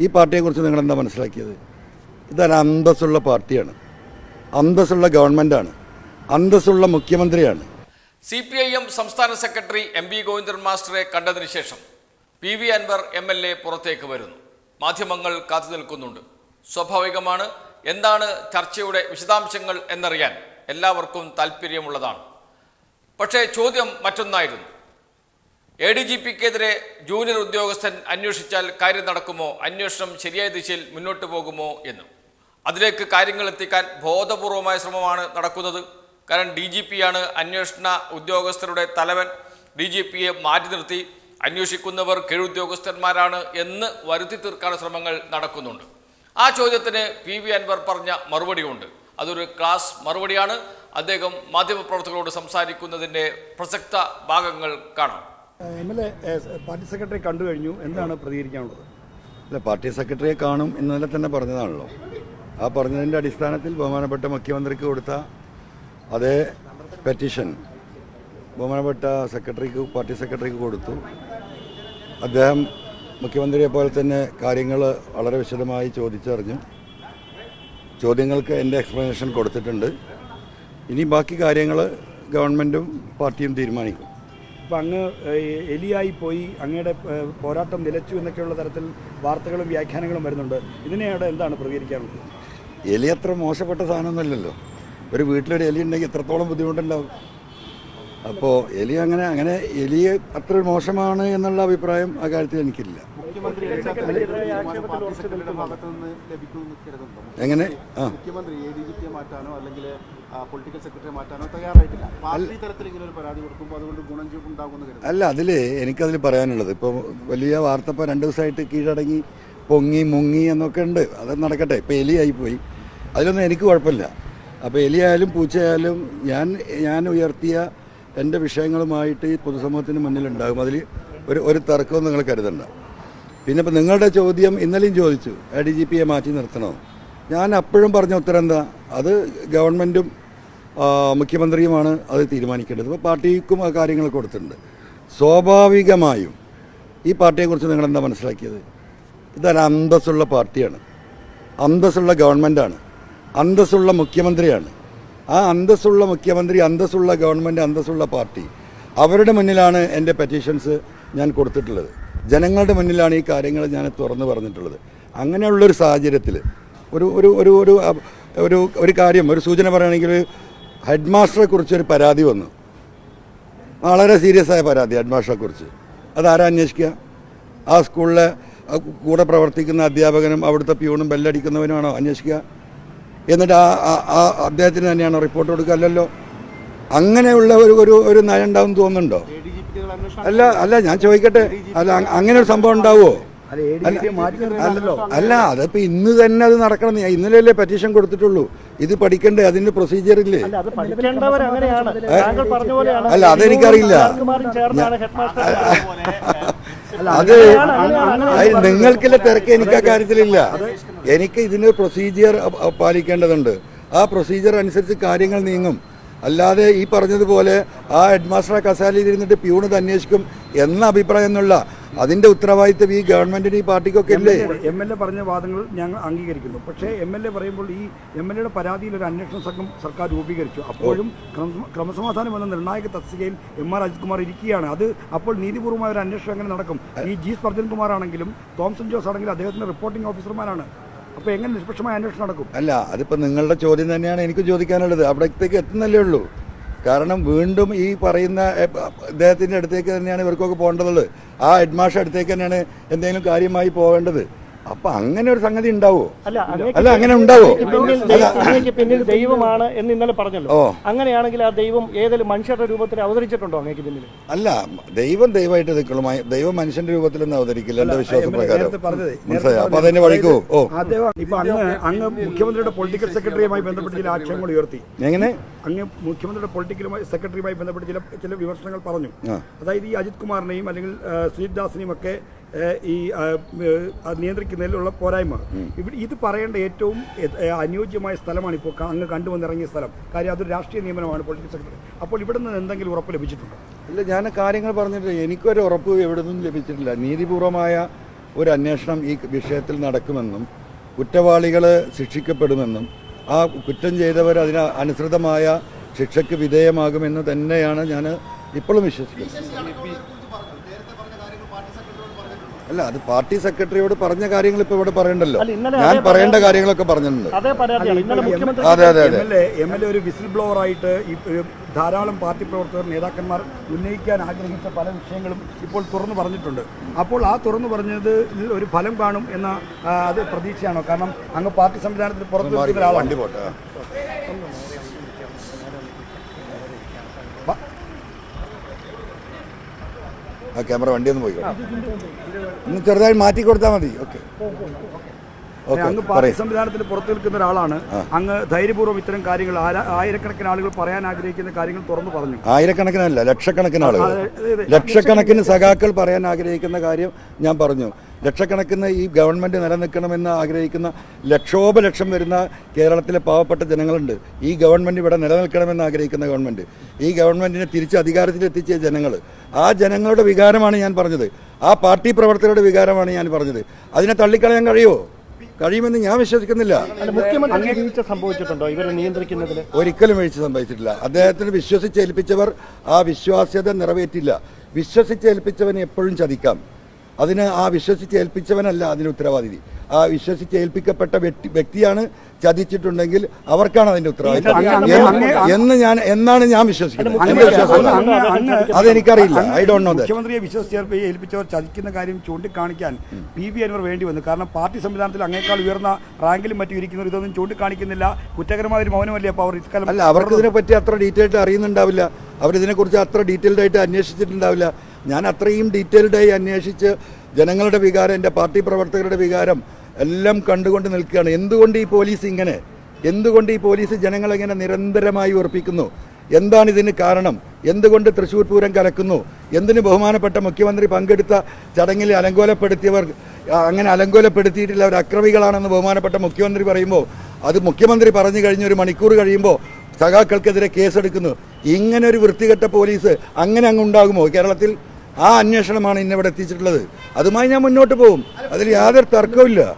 ഈ പാർട്ടിയെക്കുറിച്ച് നിങ്ങൾ എന്താ മനസ്സിലാക്കിയത്? ഇതൊരു അന്തസ്സുള്ള പാർട്ടിയാണ്. അന്തസ്സുള്ള ഗവൺമെന്റാണ് അന്തസ്സുള്ള മുഖ്യമന്ത്രിയാണ്. സി പി ഐ എം സംസ്ഥാന സെക്രട്ടറി എം വി ഗോവിന്ദൻ മാസ്റ്ററെ കണ്ടതിന് ശേഷം P V Anvar M L A പുറത്തേക്ക് വരുന്നു. മാധ്യമങ്ങൾ കാത്തു നിൽക്കുന്നുണ്ട്. സ്വാഭാവികമാണ്. എന്താണ് ചർച്ചയുടെ വിശദാംശങ്ങൾ എന്നറിയാൻ എല്ലാവർക്കും താല്പര്യമുള്ളതാണ് പക്ഷേ ചോദ്യം മറ്റൊന്നായിരുന്നു. എ ഡി ജി പിക്കെതിരെ ജൂനിയർ ഉദ്യോഗസ്ഥൻ അന്വേഷിച്ചാൽ കാര്യം നടക്കുമോ? അന്വേഷണം ശരിയായ ദിശയിൽ മുന്നോട്ട് പോകുമോ എന്ന്. അതിലേക്ക് കാര്യങ്ങൾ എത്തിക്കാൻ ബോധപൂർവമായ ശ്രമമാണ് നടക്കുന്നത്. കാരണം ഡി ജി പിയാണ് അന്വേഷണ ഉദ്യോഗസ്ഥരുടെ തലവൻ. ഡി ജി പിയെ മാറ്റി നിർത്തി. അന്വേഷിക്കുന്നവർ കീഴുദ്യോഗസ്ഥന്മാരാണ് എന്ന് വരുത്തി തീർക്കാനുള്ള ശ്രമങ്ങൾ നടക്കുന്നുണ്ട്. ആ ചോദ്യത്തിന് പി വി അൻവർ പറഞ്ഞ മറുപടിയുണ്ട്. അതൊരു ക്ലാസ് മറുപടിയാണ്. അദ്ദേഹം മാധ്യമപ്രവർത്തകരോട് സംസാരിക്കുന്നതിന്റെ പ്രസക്ത ഭാഗങ്ങൾ കാണാം. M L A party secretary കണ്ടു കഴിഞ്ഞു. എന്താണ് പ്രതികരിക്കാനുള്ളത്? അല്ല പാർട്ടി സെക്രട്ടറിയെ കാണും ഇന്നലെ തന്നെ പറഞ്ഞതാണല്ലോ. ആ പറഞ്ഞതിന്റെ അടിസ്ഥാനത്തിൽ ബഹുമാനപ്പെട്ട മുഖ്യമന്ത്രിക്ക് കൊടുത്ത അതേ പെറ്റീഷൻ ബഹുമാനപ്പെട്ട സെക്രട്ടറിക്ക് പാർട്ടി സെക്രട്ടറിക്ക് കൊടുത്തു. അദ്ദേഹം മുഖ്യമന്ത്രിയെ പോലെ തന്നെ കാര്യങ്ങൾ വളരെ വിശദമായി ചോദിച്ചറിഞ്ഞു. ചോദ്യങ്ങൾക്ക് എന്റെ എക്സ്പ്ലനേഷൻ കൊടുത്തിട്ടുണ്ട്. ഇനി ബാക്കി കാര്യങ്ങൾ ഗവൺമെന്റും പാർട്ടിയും തീരുമാനിക്കും. ഇപ്പം അങ്ങ് എലിയായി പോയി അങ്ങയുടെ പോരാട്ടം നിലച്ചു എന്നൊക്കെയുള്ള തരത്തിൽ വാർത്തകളും വ്യാഖ്യാനങ്ങളും വരുന്നുണ്ട്. ഇതിനെയാണ് എന്താണ് പ്രതികരിക്കാനുള്ളത്? എലി അത്ര മോശപ്പെട്ട സാധനമൊന്നുമല്ലല്ലോ. ഒരു വീട്ടിലൊരു എലി ഉണ്ടെങ്കിൽ എത്രത്തോളം ബുദ്ധിമുട്ടുണ്ടാവും? അപ്പോൾ എലി അങ്ങനെ അങ്ങനെ എലിയെ അത്ര മോശമാണ് എന്നുള്ള അഭിപ്രായം ആ കാര്യത്തിൽ എനിക്കില്ല. എങ്ങനെ? ആ. മുഖ്യമന്ത്രി എ ഡി ജി പിയെ മാറ്റാനോ അല്ലെങ്കിൽ പൊളിറ്റിക്കൽ സെക്രട്ടറി മാറ്റാനോ തയ്യാറായിട്ടില്ല. പാർട്ടി തലത്തിൽ ഇങ്ങനെ ഒരു പരാതി കൊടുക്കുമ്പോൾ അതുകൊണ്ട് ഗുണം അല്ല അതിൽ എനിക്കതിൽ പറയാനുള്ളത്. ഇപ്പോൾ വലിയ വാർത്ത ഇപ്പോൾ രണ്ട് ദിവസമായിട്ട് കീഴടങ്ങി പൊങ്ങി മുങ്ങി എന്നൊക്കെ ഉണ്ട്. അത് നടക്കട്ടെ. ഇപ്പോൾ എലിയായി പോയി. അതിലൊന്നും എനിക്ക് കുഴപ്പമില്ല. അപ്പോൾ എലിയായാലും പൂച്ചയായാലും ഞാൻ ഞാൻ ഉയർത്തിയ എന്റെ വിഷയങ്ങളുമായിട്ട് ഈ പൊതുസമൂഹത്തിന് മുന്നിലുണ്ടാകും. അതിൽ ഒരു ഒരു തർക്കവും നിങ്ങൾ കരുതണ്ട. പിന്നെ ഇപ്പോൾ നിങ്ങളുടെ ചോദ്യം ഇന്നലെയും ചോദിച്ചു. എ ഡി ജി പിയെ മാറ്റി നിർത്തണോ? ഞാൻ അപ്പോഴും പറഞ്ഞ ഉത്തരം എന്താ? അത് ഗവൺമെന്റും മുഖ്യമന്ത്രിയുമാണ് അത് തീരുമാനിക്കേണ്ടത്. ഇപ്പോൾ പാർട്ടിക്കും ആ കാര്യങ്ങൾ കൊടുത്തിട്ടുണ്ട്. സ്വാഭാവികമായും ഈ പാർട്ടിയെക്കുറിച്ച് നിങ്ങളെന്താ മനസ്സിലാക്കിയത്? ഇതൊരു അന്തസ്സുള്ള പാർട്ടിയാണ്. അന്തസ്സുള്ള ഗവൺമെന്റാണ് അന്തസ്സുള്ള മുഖ്യമന്ത്രിയാണ്. ആ അന്തസ്സുള്ള മുഖ്യമന്ത്രി അന്തസ്സുള്ള ഗവൺമെന്റ് അന്തസ്സുള്ള പാർട്ടി അവരുടെ മുന്നിലാണ് എന്റെ പെറ്റീഷൻസ് ഞാൻ കൊടുത്തിട്ടുള്ളത്. ജനങ്ങളുടെ മുന്നിലാണ് ഈ കാര്യങ്ങൾ ഞാൻ തുറന്നു പറഞ്ഞിട്ടുള്ളത്. അങ്ങനെയുള്ളൊരു സാഹചര്യത്തിൽ ഒരു ഒരു ഒരു ഒരു ഒരു ഒരു കാര്യം ഒരു സൂചന പറയുകയാണെങ്കിൽ ഹെഡ് മാസ്റ്ററെ കുറിച്ചൊരു പരാതി വന്നു. വളരെ സീരിയസ് ആയ പരാതി ഹെഡ് മാസ്റ്ററെ കുറിച്ച്. അതാരാ അന്വേഷിക്കുക? ആ സ്കൂളിലെ കൂടെ പ്രവർത്തിക്കുന്ന അധ്യാപകനും അവിടുത്തെ പ്യൂണും ബെല്ലടിക്കുന്നവനുമാണോ അന്വേഷിക്കുക? എന്നിട്ട് ആ അദ്ദേഹത്തിന് തന്നെയാണോ റിപ്പോർട്ട് കൊടുക്കുക? അല്ലല്ലോ. അങ്ങനെയുള്ള ഒരു ഒരു ഒരു നയം ഉണ്ടാവും തോന്നുന്നുണ്ടോ? അല്ല അല്ല ഞാൻ ചോദിക്കട്ടെ. അല്ല അങ്ങനെ ഒരു സംഭവം ഉണ്ടാവുമോ അല്ല അതിപ്പോ ഇന്ന് തന്നെ അത് നടക്കണം. ഇന്നലെയല്ലേ പെറ്റീഷൻ കൊടുത്തിട്ടുള്ളൂ. ഇത് പഠിക്കണ്ടേ? അതിന്റെ പ്രൊസീജിയർ ഇല്ലേ? അല്ല അത് പഠിക്കേണ്ടവർ അങ്ങനെയാണ്. താങ്കൾ പറഞ്ഞ പോലെയാണ്. അല്ല, അതെനിക്കറിയില്ല. അത് നിങ്ങൾക്കില്ല തിരക്ക് എനിക്ക് ആ കാര്യത്തിലില്ല. എനിക്ക് ഇതിന് പ്രൊസീജിയർ പാലിക്കേണ്ടതുണ്ട്. ആ പ്രൊസീജിയർ അനുസരിച്ച് കാര്യങ്ങൾ നീങ്ങും. അല്ലാതെ ഈ പറഞ്ഞതുപോലെ ആ ഹെഡ് മാസ്റ്ററെ കസാലയിൽ ഇരുന്നിട്ട് പ്യൂണിത് അന്വേഷിക്കും എന്ന അഭിപ്രായം എന്നുള്ള അതിന്റെ ഉത്തരവാദിത്വം ഈ ഗവൺമെന്റിന് ഈ പാർട്ടിക്കൊക്കെ ഇല്ലേ? എം എൽ എ പറഞ്ഞ വാദങ്ങൾ ഞങ്ങൾ അംഗീകരിക്കുന്നു. പക്ഷേ എം എൽ എ പറയുമ്പോൾ ഈ എം എൽ എയുടെ പരാതിയിൽ ഒരു അന്വേഷണ സംഘം സർക്കാർ രൂപീകരിച്ചു. അപ്പോഴും ക്രമ- ക്രമസമാധാനം എന്ന നിർണായക തസ്തികയിൽ എം ആർ അജിത് കുമാർ ഇരിക്കുകയാണ്. അത് അപ്പോൾ നീതിപൂർവമായ ഒരു അന്വേഷണം എങ്ങനെ നടക്കും? ഈ ജി സർജൻ കുമാർ ആണെങ്കിലും തോംസൺ ജോസ് ആണെങ്കിലും അദ്ദേഹത്തിന്റെ റിപ്പോർട്ടിംഗ് ഓഫീസർമാരാണ് അപ്പോൾ എങ്ങനെ നിഷ്പക്ഷമായ അന്വേഷണം നടക്കും? അല്ല അതിപ്പോ നിങ്ങളുടെ ചോദ്യം തന്നെയാണ് എനിക്ക് ചോദിക്കാനുള്ളത്. അവിടത്തേക്ക് എത്തുന്നല്ലേ ഉള്ളൂ. കാരണം വീണ്ടും ഈ പറയുന്ന അദ്ദേഹത്തിന്റെ അടുത്തേക്ക് തന്നെയാണ് ഇവർക്കൊക്കെ പോകേണ്ടതുള്ളത്. ആ ഹെഡ്മാഷ അടുത്തേക്ക് തന്നെയാണ് എന്തെങ്കിലും കാര്യമായി പോകേണ്ടത്. അപ്പൊ അങ്ങനെ ഒരു സംഗതി ഉണ്ടാവോ? അല്ല അല്ല അങ്ങനെ ഉണ്ടാവോ? പിന്നിൽ ദൈവമാണ് എന്ന് ഇന്നലെ പറഞ്ഞല്ലോ. അങ്ങനെയാണെങ്കിൽ ആ ദൈവം ഏതെങ്കിലും മനുഷ്യരുടെ രൂപത്തിൽ അവതരിച്ചിട്ടുണ്ടോ അങ്ങേക്ക് പിന്നിൽ? അല്ല ദൈവം ദൈവമായിട്ട് നിൽക്കുള്ളൂ ദൈവം മനുഷ്യന്റെ രൂപത്തിലൊന്നും അവതരിക്കില്ല. എന്റെ വിശ്വാസം പ്രകാരം. മനസ്സിലായോ? അപ്പൊ വഴിക്ക്? ഓ. ഇപ്പൊ അങ്ങ് അങ്ങ് മുഖ്യമന്ത്രിയുടെ പൊളിറ്റിക്കൽ സെക്രട്ടറിയുമായി ബന്ധപ്പെട്ട് ചില ആക്ഷേപങ്ങൾ ഉയർത്തി. എങ്ങനെ? അങ്ങ് മുഖ്യമന്ത്രിയുടെ പൊളിറ്റിക്കലുമായി സെക്രട്ടറിയുമായി ബന്ധപ്പെട്ട് ചില ചില വിമർശനങ്ങൾ പറഞ്ഞു. അതായത് ഈ അജിത് കുമാറിനെയും അല്ലെങ്കിൽ സുജിത് ദാസിനെയും ഒക്കെ ഈ നിയന്ത്രിക്കുന്നതിലുള്ള പോരായ്മ. ഇവിടെ ഇത് പറയേണ്ട ഏറ്റവും അനുയോജ്യമായ സ്ഥലമാണ് ഇപ്പോൾ അങ്ങ് കണ്ടുവന്നിറങ്ങിയ സ്ഥലം. കാര്യം അതൊരു രാഷ്ട്രീയ നിയമനമാണ് പൊളിറ്റിക്കൽ സെക്രട്ടറി അപ്പോൾ ഇവിടെ നിന്ന് എന്തെങ്കിലും ഉറപ്പ് ലഭിച്ചിട്ടുണ്ടോ? അല്ല ഞാൻ കാര്യങ്ങൾ പറഞ്ഞിട്ട് എനിക്കൊരു ഉറപ്പ് എവിടെ നിന്നും ലഭിച്ചിട്ടില്ല. നീതിപൂർവമായ ഒരു അന്വേഷണം ഈ വിഷയത്തിൽ നടക്കുമെന്നും കുറ്റവാളികൾ ശിക്ഷിക്കപ്പെടുമെന്നും ആ കുറ്റം ചെയ്തവർ അതിന് അനുസൃതമായ ശിക്ഷയ്ക്ക് വിധേയമാകുമെന്ന് തന്നെയാണ് ഞാൻ ഇപ്പോഴും വിശ്വസിക്കുന്നത്. അല്ല അത് പാർട്ടി സെക്രട്ടറിയോട് പറഞ്ഞ കാര്യങ്ങൾ ഇപ്പൊ ഇവിടെ പറയണ്ടല്ലോ. ഞാൻ പറയേണ്ട കാര്യങ്ങളൊക്കെ പറഞ്ഞിട്ടുണ്ട്. അതേ അതെ എം എൽ എ ഒരു വിസിൽ ബ്ലോവർ ആയിട്ട് ധാരാളം പാർട്ടി പ്രവർത്തകർ നേതാക്കന്മാർ ഉന്നയിക്കാൻ ആഗ്രഹിച്ച പല വിഷയങ്ങളും ഇപ്പോൾ തുറന്നു പറഞ്ഞിട്ടുണ്ട്. അപ്പോൾ ആ തുറന്നു പറഞ്ഞത് ഒരു ഫലം കാണും എന്ന അത് പ്രതീക്ഷയാണോ? കാരണം അങ്ങ് പാർട്ടി സംവിധാനത്തിന് പുറത്തു ഒരാളാണ് വണ്ടി പോട്ടെ ആ. ക്യാമറ വണ്ടി ഒന്ന് പോയി ഒന്ന് ചെറുതായി മാറ്റി കൊടുത്താൽ മതി. ഓക്കെ. അങ്ങ് പാർട്ടി സംവിധാനത്തിന് പുറത്തു നിൽക്കുന്ന ഒരാളാണ്. അങ്ങ് ധൈര്യപൂർവം ഇത്തരം കാര്യങ്ങൾ ആയിരക്കണക്കിന് ആളുകൾ പറയാൻ ആഗ്രഹിക്കുന്ന കാര്യങ്ങൾ തുറന്നു പറഞ്ഞു. ആയിരക്കണക്കിനല്ല ലക്ഷക്കണക്കിന് ആളുകൾ. ലക്ഷക്കണക്കിന് സഖാക്കൾ പറയാൻ ആഗ്രഹിക്കുന്ന കാര്യം ഞാൻ പറഞ്ഞു. ലക്ഷക്കണക്കിന് ഈ ഗവൺമെന്റ് നിലനിൽക്കണമെന്ന് ആഗ്രഹിക്കുന്ന ലക്ഷോപലക്ഷം വരുന്ന കേരളത്തിലെ പാവപ്പെട്ട ജനങ്ങളുണ്ട്. ഈ ഗവൺമെന്റ് ഇവിടെ നിലനിൽക്കണമെന്ന് ആഗ്രഹിക്കുന്ന ഗവൺമെന്റ് ഈ ഗവൺമെന്റിനെ തിരിച്ച് അധികാരത്തിലെത്തിച്ച ജനങ്ങൾ. ആ ജനങ്ങളുടെ വികാരമാണ് ഞാൻ പറഞ്ഞത്. ആ പാർട്ടി പ്രവർത്തകരുടെ വികാരമാണ് ഞാൻ പറഞ്ഞത്. അതിനെ തള്ളിക്കളയാൻ കഴിയുമോ? കഴിയുമെന്ന് ഞാൻ വിശ്വസിക്കുന്നില്ല. അല്ല, മുഖ്യമന്ത്രി വീഴ്ച സംഭവിച്ചിട്ടുണ്ടോ? ഇവരെ നിയന്ത്രിക്കുന്നതിൽ ഒരിക്കലും വീഴ്ച സംഭവിച്ചിട്ടില്ല. അദ്ദേഹത്തിന് വിശ്വസിച്ചേൽപ്പിച്ചവർ ആ വിശ്വാസ്യത നിറവേറ്റില്ല. വിശ്വസിച്ചേൽപ്പിച്ചവനെ എപ്പോഴും ചതിക്കാം. അതിന് ആ വിശ്വസിച്ച് ഏൽപ്പിച്ചവനല്ല അതിന് ഉത്തരവാദിതി. ആ വിശ്വസിച്ച് ഏൽപ്പിക്കപ്പെട്ട വ്യക്തി വ്യക്തിയാണ് ചതിച്ചിട്ടുണ്ടെങ്കിൽ അവർക്കാണ് അതിന്റെ ഉത്തരവാദിത്വം. എന്ന് ഞാൻ എന്നാണ് ഞാൻ വിശ്വസിക്കുന്നത്. അതെനിക്കറിയില്ല. ഐ ഡോണ്ട് നോ മുഖ്യമന്ത്രിയെ വിശ്വസിച്ച് ഏൽപ്പിച്ചവർ ചതിക്കുന്ന കാര്യം ചൂണ്ടിക്കാണിക്കാൻ പി വി അൻവർ വേണ്ടി വന്നു. കാരണം പാർട്ടി സംവിധാനത്തിൽ അങ്ങേക്കാൾ ഉയർന്ന റാങ്കിലും മറ്റും ഇരിക്കുന്നവർ ഇതൊന്നും ചൂണ്ടിക്കാണിക്കുന്നില്ല. കുറ്റകരമായ ഒരു മൗനമല്ലേ അപ്പോൾ അവർ ഇക്കാലം അല്ല അവർക്ക് ഇതിനെപ്പറ്റി അത്ര ഡീറ്റെയിൽഡ് അറിയുന്നുണ്ടാവില്ല. അവരിതിനെക്കുറിച്ച് അത്ര ഡീറ്റെയിൽഡ് ആയിട്ട് അന്വേഷിച്ചിട്ടുണ്ടാവില്ല. ഞാൻ അത്രയും ഡീറ്റെയിൽഡായി അന്വേഷിച്ച് ജനങ്ങളുടെ വികാരം എന്റെ പാർട്ടി പ്രവർത്തകരുടെ വികാരം എല്ലാം കണ്ടുകൊണ്ട് നിൽക്കുകയാണ്. എന്തുകൊണ്ട് ഈ പോലീസ് ഇങ്ങനെ? എന്തുകൊണ്ട് ഈ പോലീസ് ജനങ്ങളെങ്ങനെ നിരന്തരമായി ഉറപ്പിക്കുന്നു? എന്താണ് ഇതിന് കാരണം? എന്തുകൊണ്ട് തൃശ്ശൂർ പൂരം കലക്കുന്നു? എന്തിന് ബഹുമാനപ്പെട്ട മുഖ്യമന്ത്രി പങ്കെടുത്ത ചടങ്ങിൽ അലങ്കോലപ്പെടുത്തിയവർ അങ്ങനെ അലങ്കോലപ്പെടുത്തിയിട്ടില്ല അവർ അക്രമികളാണെന്ന് ബഹുമാനപ്പെട്ട മുഖ്യമന്ത്രി പറയുമ്പോൾ അത് മുഖ്യമന്ത്രി പറഞ്ഞു കഴിഞ്ഞ ഒരു മണിക്കൂർ കഴിയുമ്പോൾ സഖാക്കൾക്കെതിരെ കേസെടുക്കുന്നു. ഇങ്ങനെ ഒരു വൃത്തികെട്ട പോലീസ് അങ്ങനെ അങ്ങ് ഉണ്ടാകുമോ? കേരളത്തിൽ ആ അന്വേഷണമാണ് ഇന്നിവിടെ എത്തിച്ചിട്ടുള്ളത്. അതുമായി ഞാൻ മുന്നോട്ട് പോകും അതിൽ യാതൊരു തർക്കവുമില്ല.